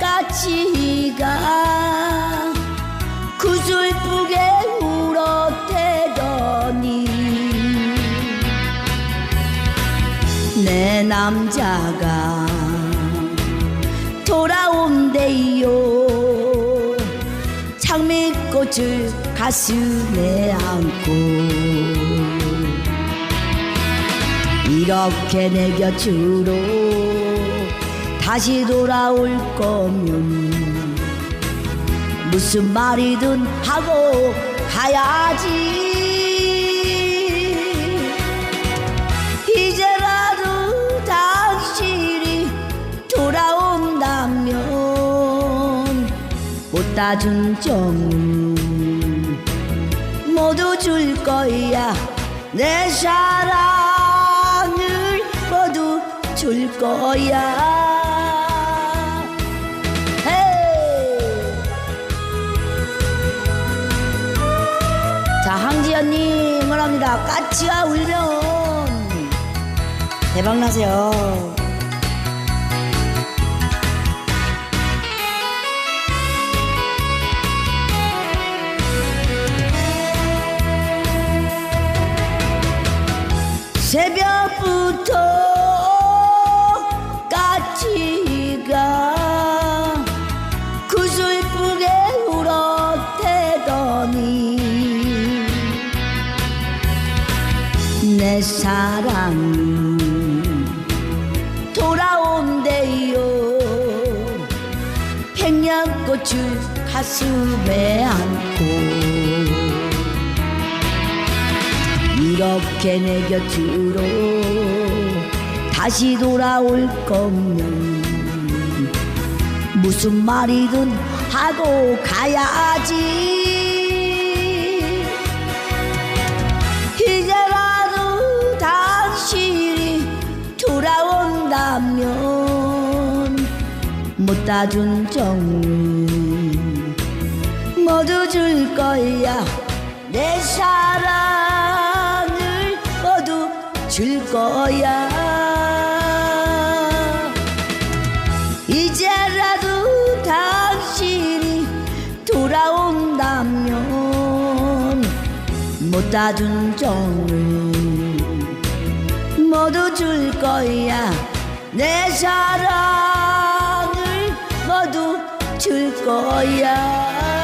까치가 구슬프게 울었대더니 내 남자가 돌아온대요. 장미꽃을 가슴에 안고 이렇게 내 곁으로 다시 돌아올 거면 무슨 말이든 하고 가야지. 이제라도 당신이 돌아온다면 못 다 준 정은 모두 줄 거야. 내 사랑을 모두 줄 거야 항지연님을 합니다. 까치가 울면 대박나세요. 새벽부터 내 사랑이 돌아온대요. 백년꽃을 가슴에 안고 이렇게 내 곁으로 다시 돌아올 거면 무슨 말이든 하고 가야지 돌아온다면 못 다 준 정은 모두 줄 거야. 내 사랑을 모두 줄 거야. 이제라도 당신이 돌아온다면 못 다 준 정을 모두 줄 거야 내 사랑을 모두 줄 거야